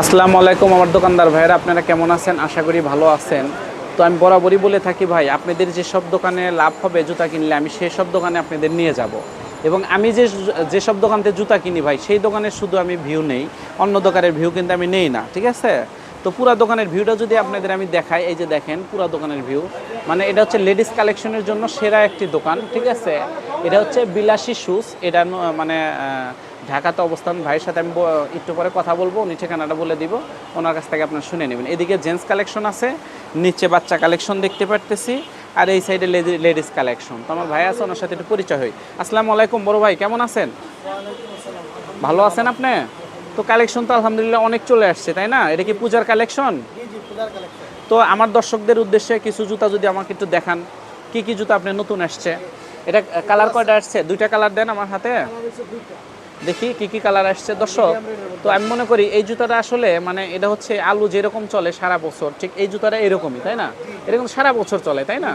আসসালামু আলাইকুম আমার দোকানদার ভাইয়েরা, আপনারা কেমন আছেন? আশা করি ভালো আছেন। তো আমি বরাবরই বলে থাকি ভাই, আপনাদের যেসব দোকানে লাভ হবে জুতা কিনলে, আমি সেই সব দোকানে আপনাদের নিয়ে যাব। এবং আমি যে যেসব দোকান থেকে জুতা কিনি ভাই, সেই দোকানে শুধু আমি ভিউ নেই, অন্য দোকানের ভিউ কিন্তু আমি নেই না, ঠিক আছে? তো পুরা দোকানের ভিউটা যদি আপনাদের আমি দেখাই, এই যে দেখেন পুরা দোকানের ভিউ মানে এটা হচ্ছে লেডিস কালেকশনের জন্য সেরা একটি দোকান, ঠিক আছে? এটা হচ্ছে বিলাসী শুজ এটা মানে ঢাকাতে অবস্থান ভাইয়ের সাথে আমি একটু পরে কথা বলব উনি ঠিকানাটা বলে দিব ওনার কাছ থেকে আপনার শুনে নেবেন। এদিকে জেন্টস কালেকশন আছে নিচে বাচ্চা কালেকশন দেখতে পারতেছি আর এই সাইডে লেডিস কালেকশন তো আমার ভাই আছে ওনার সাথে একটু পরিচয় হই। আসসালামু আলাইকুম বড় ভাই কেমন আছেন? ভালো আছেন আপনি? তো কালেকশন তো আলহামদুলিল্লাহ অনেক চলে আসছে তাই না? এটা কি পূজার কালেকশন তো আমার দর্শকদের উদ্দেশ্যে কিছু জুতা যদি আমাকে একটু দেখান কি কি জুতা আপনি নতুন আসছে? এটা কালার কয়টা আসছে? দুইটা কালার দেন আমার হাতে। দেখি কি কি কালার আসছে। দর্শক, তো আমি মনে করি এই জুতাটা আসলে মানে এটা হচ্ছে আলু যেরকম চলে সারা বছর, ঠিক এই জুতাটা এরকমই, তাই না? এরকম সারা বছর চলে, তাই না?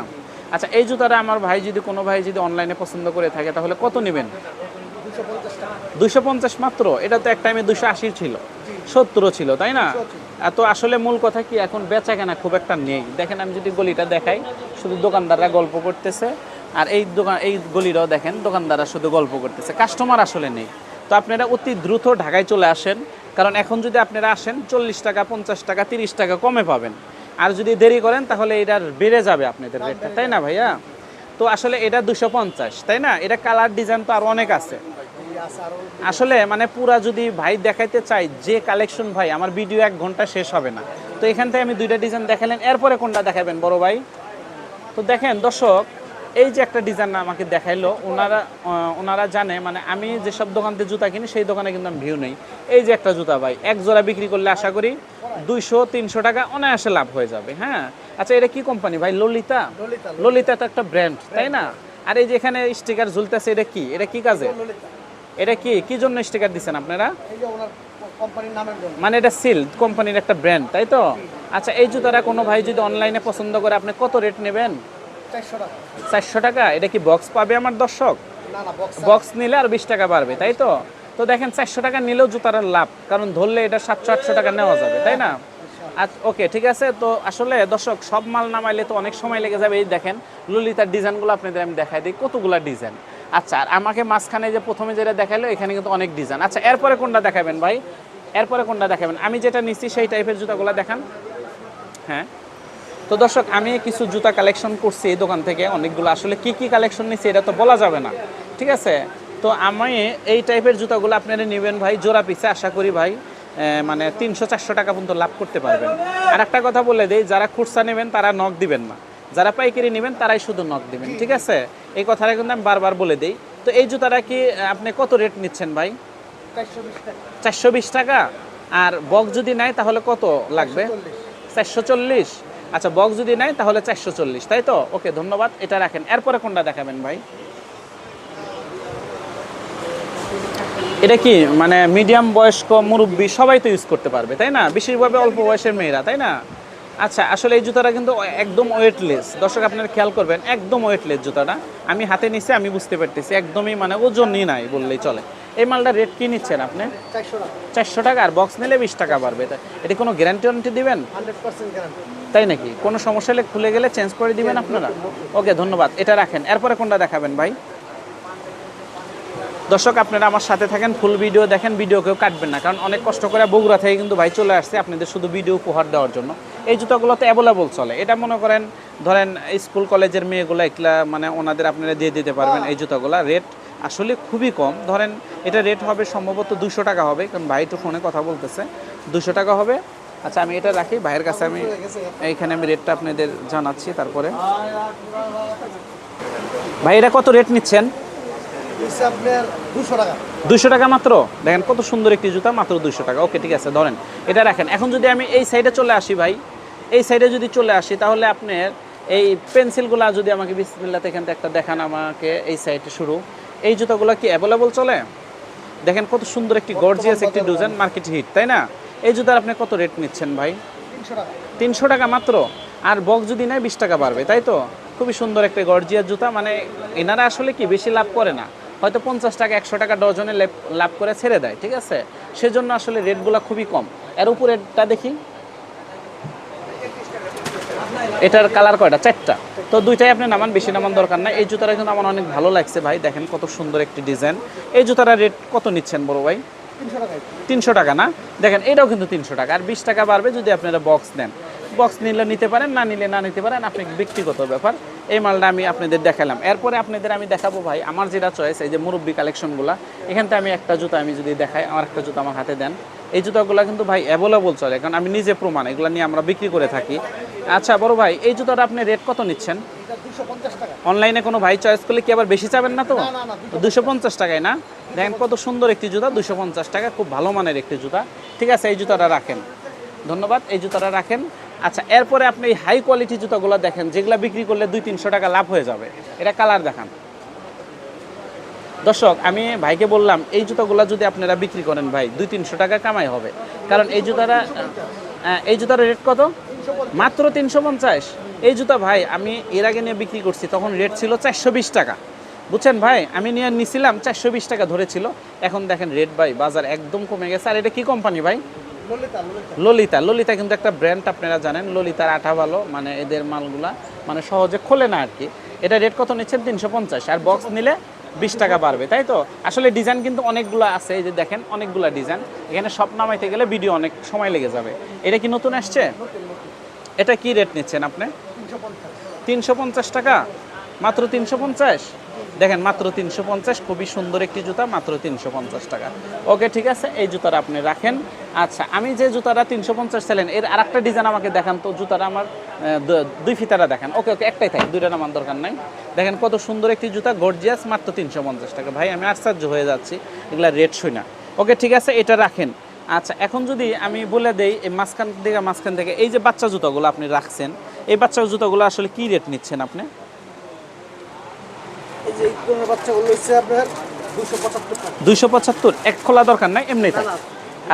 আচ্ছা এই জুতাটা আমার ভাই যদি, কোনো ভাই যদি অনলাইনে পছন্দ করে থাকে, তাহলে কত নেবেন? দুইশো পঞ্চাশ মাত্র? এটা তো এক টাইমে দুশো আশি ছিল, সত্তরও ছিল, তাই না? তো আসলে মূল কথা কি, এখন বেচা কেনা খুব একটা নেই। দেখেন, আমি যদি গলিটা দেখাই, শুধু দোকানদাররা গল্প করতেছে, আর এই দোকান, এই গলিটাও দেখেন, দোকানদাররা শুধু গল্প করতেছে। কাস্টমার আসলে নেই। তো আপনারা অতি দ্রুত ঢাকায় চলে আসেন। কারণ এখন যদি আপনারা আসেন চল্লিশ টাকা পঞ্চাশ টাকা তিরিশ টাকা কমে পাবেন। আর যদি দেরি করেন তাহলে এটার বেড়ে যাবে আপনাদের রেটটা তাই না ভাইয়া? তো আসলে এটা দুশো পঞ্চাশ তাই না? এটা কালার ডিজাইন তো আর অনেক আছে। আসলে মানে পুরা যদি ভাই দেখাইতে চাই যে কালেকশন ভাই আমার ভিডিও এক ঘণ্টা শেষ হবে না। তো এখান থেকে আমি দুইটা ডিজাইন দেখালেন এরপরে কোনটা দেখাবেন বড় ভাই? তো দেখেন দর্শক এই যে একটা ডিজাইন আমাকে দেখাইলো ওনারা ওনারা জানে মানে আমি যেসব দোকান থেকে জুতা কিনি সেই দোকানে কিন্তু আমি ভিউ নেই। এই যে একটা জুতা ভাই এক জোড়া বিক্রি করলে আশা করি দুইশো তিনশো টাকা অনায়াসে লাভ হয়ে যাবে হ্যাঁ? আচ্ছা এটা কি কোম্পানি ভাই? ললিতা? ললিতা তো একটা ব্র্যান্ড তাই না? আর এই যে এখানে স্টিকার ঝুলতেছে এটা কি? এটা কি কাজে? এটা কি? কি জন্য স্টিকার দিচ্ছেন আপনারা? মানে এটা সিল কোম্পানির একটা ব্র্যান্ড তাই তো? আচ্ছা এই জুতাটা কোনো ভাই যদি অনলাইনে পছন্দ করে আপনি কত রেট নেবেন? চারশো টাকা। এটা কি বক্স পাবে আমার দর্শক? বক্স বক্স নিলে আর বিশ টাকা বাড়বে তাই তো? তো দেখেন চারশো টাকা নিলেও জুতার লাভ কারণ ধরলে এটা সাতশো আটশো টাকা নেওয়া যাবে তাই না? আচ্ছা। ওকে ঠিক আছে তো আসলে দর্শক সব মাল নামাইলে তো অনেক সময় লেগে যাবে এই দেখেন ললিতার ডিজাইনগুলো আপনাদের আমি দেখাই দিই কতগুলা ডিজাইন। আচ্ছা আর আমাকে মাঝখানে যে প্রথমে যেটা দেখাইলো এখানে কিন্তু অনেক ডিজাইন। আচ্ছা এরপরে কোনটা দেখাবেন ভাই? এরপরে কোনটা দেখাবেন? আমি যেটা নিচ্ছি সেই টাইপের জুতাগুলো দেখান। হ্যাঁ। তো দর্শক আমি কিছু জুতা কালেকশন করছি এই দোকান থেকে। অনেকগুলো আসলে কি কি কালেকশন নিচ্ছি এটা তো বলা যাবে না। ঠিক আছে? তো আমি এই টাইপের জুতাগুলো আপনারা নেবেন ভাই জোড়া পিছে আশা করি ভাই মানে তিনশো চারশো টাকা পর্যন্ত লাভ করতে পারবেন। আর একটা কথা বলে দিই যারা খুচরা নেবেন তারা নখ দিবেন না। যারা পাইকারি নেবেন তারাই শুধু নখ দিবেন। ঠিক আছে? এই কথাটা কিন্তু আমি বারবার বলে দিই। তো এই জুতাটা কি আপনি কত রেট নিচ্ছেন ভাই? চারশো বিশ টাকা। চারশো বিশ টাকা আর বক যদি নেয় তাহলে কত লাগবে? চারশো চল্লিশ। আচ্ছা বক্স যদি নেয় তাহলে চারশো চল্লিশ, তাই তো? ওকে, ধন্যবাদ। এটা রাখেন। এরপরে কোনটা দেখাবেন ভাই? এটা কি মানে মিডিয়াম বয়স্ক মুরব্বী সবাই তো ইউজ করতে পারবে, তাই না? বিশেষভাবে অল্প বয়সের মেয়েরা, তাই না? আচ্ছা আসলে এই জুতাটা কিন্তু একদম ওয়েটলেস দর্শক, আপনারা খেয়াল করবেন, একদম ওয়েটলেস জুতাটা। আমি হাতে নিছি, আমি বুঝতে পারতেছি। একদমই মানে ওজনই নাই বললেই চলে। এই মালটা রেট কি নিচ্ছেন আপনি? চারশো টাকা। আর বক্স নিলে বিশ টাকা বাড়বে। এটা কোনো গ্যারান্টি ওয়ারেন্টি দিবেন? তাই নাকি? কোনো সমস্যা হলে খুলে গেলে চেঞ্জ করে দিবেন আপনারা? ওকে ধন্যবাদ। এটা রাখেন। এরপরে কোনটা দেখাবেন ভাই? দর্শক আপনারা আমার সাথে থাকেন ফুল ভিডিও দেখেন ভিডিও কেউ কাটবেন না। কারণ অনেক কষ্ট করে বগুড়া থেকে কিন্তু ভাই চলে আসছে আপনাদের শুধু ভিডিও উপহার দেওয়ার জন্য। এই জুতাগুলো তো অ্যাভেলেবল চলে। এটা মনে করেন ধরেন স্কুল কলেজের মেয়েগুলো একলা মানে ওনাদের আপনারা দিয়ে দিতে পারবেন এই জুতাগুলো। রেট আসলে খুবই কম। ধরেন এটা রেট হবে সম্ভবত দুশো টাকা হবে কারণ ভাই একটু ফোনে কথা বলতেছে। দুশো টাকা হবে। আচ্ছা আমি এটা রাখি ভাইয়ের কাছে আমি এইখানে আমি রেটটা আপনাদের জানাচ্ছি তারপরে। ভাই এটা কত রেট নিচ্ছেন? দুশো টাকা। মাত্র? দেখেন কত সুন্দর একটি জুতা মাত্র দুশো টাকা। ওকে ঠিক আছে ধরেন। এটা রাখেন। এখন যদি আমি এই সাইডে চলে আসি ভাই এই সাইডে যদি চলে আসি তাহলে আপনার এই পেন্সিলগুলো যদি আমাকে বিসমিল্লাতে এখান থেকে একটা দেখান আমাকে এই সাইডে শুরু। এই জুতাগুলো কি অ্যাভেলেবল চলে? দেখেন কত সুন্দর একটি গর্জিয়াস একটি ডিজাইন মার্কেট হিট তাই না? এই জুতার আপনি কত রেট নিচ্ছেন ভাই? তিনশো টাকা। তিনশো টাকা মাত্র? আর বক্স যদি নেয় বিশ টাকা বাড়বে তাই তো? খুবই সুন্দর একটা গর্জিয়ার জুতা মানে এনারা আসলে কি বেশি লাভ করে না? হয়তো পঞ্চাশ টাকা একশো টাকা ডজনে লেপ- লাভ করে ছেড়ে দেয় ঠিক আছে? সেজন্য আসলে রেটগুলো খুবই কম। এর উপরেরটা দেখি। এটার কালার কয়টা? চারটা। তো দুইটাই আপনি নামান, বেশি নামান দরকার নাই। এই জুতাটা কিন্তু আমার অনেক ভালো লাগছে ভাই। দেখেন কত সুন্দর একটি ডিজাইন এই জুতাটা রেট কত নিচ্ছেন বড় ভাই? তিনশো টাকা না? দেখেন, এটাও কিন্তু তিনশো টাকা। আর বিশ টাকা বাড়বে যদি আপনারা বক্স নেন। বক্স নিলে নিতে পারেন, না নিলে না নিতে পারেন, আপনি ব্যক্তিগত ব্যাপার। এই মালটা আমি আপনাদের দেখালাম। এরপরে আপনাদের আমি দেখাবো ভাই, আমার যেটা চয়েস এই যে মুরব্বী কালেকশনগুলো এখান থেকে আমি একটা জুতা আমি যদি দেখাই, আমার একটা জুতা আমার হাতে দেন। এই জুতাগুলো কিন্তু ভাই অ্যাভেলেবল চলে কারণ আমি নিজে প্রমাণ এগুলো নিয়ে আমরা বিক্রি করে থাকি। আচ্ছা বড় ভাই এই জুতাটা আপনি রেট কত নিচ্ছেন? অনলাইনে কোনো ভাই চয়েস করলে কি আবার বেশি চাবেন না তো? দুশো পঞ্চাশ টাকায় না? দেখেন কত সুন্দর একটি জুতা দুশো পঞ্চাশ টাকা খুব ভালো মানের একটি জুতা। ঠিক আছে এই জুতাটা রাখেন। ধন্যবাদ এই জুতাটা রাখেন। আচ্ছা এরপরে আপনি এই হাই কোয়ালিটি জুতাগুলো দেখেন যেগুলো বিক্রি করলে দুই তিনশো টাকা লাভ হয়ে যাবে। এটা কালার দেখান। দর্শক আমি ভাইকে বললাম এই জুতাগুলো যদি আপনারা বিক্রি করেন ভাই দুই তিনশো টাকা কামাই হবে। কারণ এই জুতাটা এই জুতার রেট কত? মাত্র তিনশো পঞ্চাশ। এই জুতা ভাই আমি এর আগে নিয়ে বিক্রি করছি তখন রেট ছিল চারশো বিশ টাকা। বুঝছেন ভাই? আমি নিয়ে নিছিলাম চারশো বিশ টাকা ধরেছিল। এখন দেখেন রেট ভাই বাজার একদম কমে গেছে। আর এটা কি কোম্পানি ভাই? ললিতা ললিতা। ললিতা। ললিতা কিন্তু একটা ব্র্যান্ড আপনারা জানেন ললিতার আঠা ভালো মানে এদের মালগুলা মানে সহজে খোলে না আর কি। এটা রেট কত নিচ্ছেন? তিনশো পঞ্চাশ। আর বক্স নিলে বিশ টাকা বাড়বে, তাই তো? আসলে ডিজাইন কিন্তু অনেকগুলো আছে, এই যে দেখেন অনেকগুলো ডিজাইন এখানে সব নামাইতে গেলে ভিডিও অনেক সময় লেগে যাবে। এটা কি নতুন আসছে? এটা কি রেট নিচ্ছেন আপনি? তিনশো পঞ্চাশ টাকা? মাত্র তিনশো পঞ্চাশ। দেখেন, মাত্র তিনশো পঞ্চাশ, খুবই সুন্দর একটি জুতা, মাত্র তিনশো পঞ্চাশ টাকা। ওকে, ঠিক আছে? এই জুতাটা আপনি রাখেন। আচ্ছা আমি যে জুতাটা তিনশো পঞ্চাশ ছিলেন এর আর একটা ডিজাইন আমাকে দেখান তো, জুতাটা আমার দুই ফিতারা দেখান। ওকে ওকে, একটাই থাকে, দুইটা নামান দরকার নাই। দেখেন, কত সুন্দর একটি জুতা গর্জিয়াস মাত্র তিনশো পঞ্চাশ টাকা। ভাই, আমি আশ্চর্য হয়ে যাচ্ছি, এগুলা রেট শুই না। ওকে, ঠিক আছে, এটা রাখেন। আচ্ছা এখন যদি আমি বলে দেই, এই মাঝখান থেকে মাঝখান থেকে, এই যে বাচ্চা জুতাগুলো আপনি রাখছেন, এই বাচ্চা জুতাগুলো আসলে কী রেট নিচ্ছেন আপনি? যে এই বাচ্চাগুলো হচ্ছে আপনার দুইশো পঁচাত্তর এক খোলা দরকার নাই এমনি।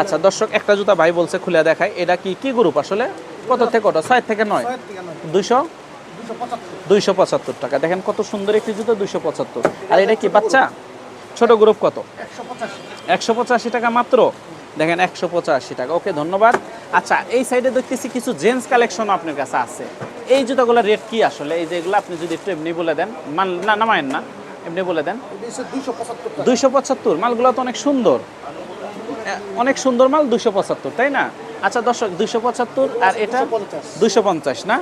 আচ্ছা দর্শক একটা জুতা ভাই বলছে খুলে দেখায় এটা কি কি গ্রুপ আসলে? কত থেকে কত? ছয় থেকে নয়? দুইশো? দুইশো পঁচাত্তর। টাকা। দেখেন কত সুন্দর একটি জুতো দুইশো পঁচাত্তর। আর এটা কি বাচ্চা? ছোট গ্রুপ কত? একশো পঁচাশি টাকা মাত্র? দেখেন একশো পঁচাশি টাকা। ওকে ধন্যবাদ। আচ্ছা এই সাইডে দেখতেছি কিছু জেন্টস কালেকশন আপনার কাছে আছে। এই জুতাগুলোর রেট কি আসলে? এই যে এগুলো আপনি যদি একটু এমনি বলে দেন মান না নামায়েন না এমনি বলে দেন। দুশো দুইশো পঁচাত্তর মালগুলো তো অনেক সুন্দর। অনেক সুন্দর মাল দুশো পঁচাত্তর তাই না? আচ্ছা দর্শক দুইশো পঁচাত্তর আর এটা 250 দুইশো পঞ্চাশ না?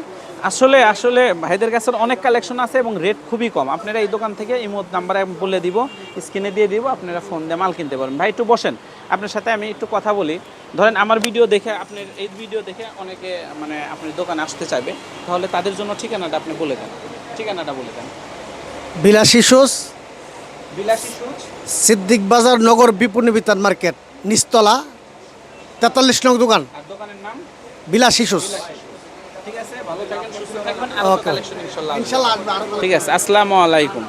আসলে আসলে ভাইদের কাছে অনেক কালেকশন আছে এবং রেট খুবই কম। আপনারা এই দোকান থেকে এই নাম্বারে বলে দিব স্ক্রিনে দিয়ে দিব আপনারা ফোন দিয়ে মাল কিনতে পারেন ভাই একটু বসেন। আপনার সাথে আমি একটু কথা বলি। ধরেন আমার ভিডিও দেখে আপনার এই ভিডিও দেখে অনেকে মানে আপনার দোকানে আসতে চাইবে। তাহলে তাদের জন্য ঠিকানাটা আপনি বলে দেন। ঠিকানাটা বলে দেন। বিলাসী শুজ বিলাসী সুচ সিদ্দিক বাজার নগর বিপণী বিতান মার্কেট নিস্তলা তেতাল্লিশ নং দোকান। আর দোকানের নাম? বিলাসী শুজ। ঠিক আছে? ভালো থাকেন সুস্থ থাকবেন ইনশাআল্লাহ। ইনশাল্লাহ আসবে। আরও ঠিক আছে আসসালামু আলাইকুম।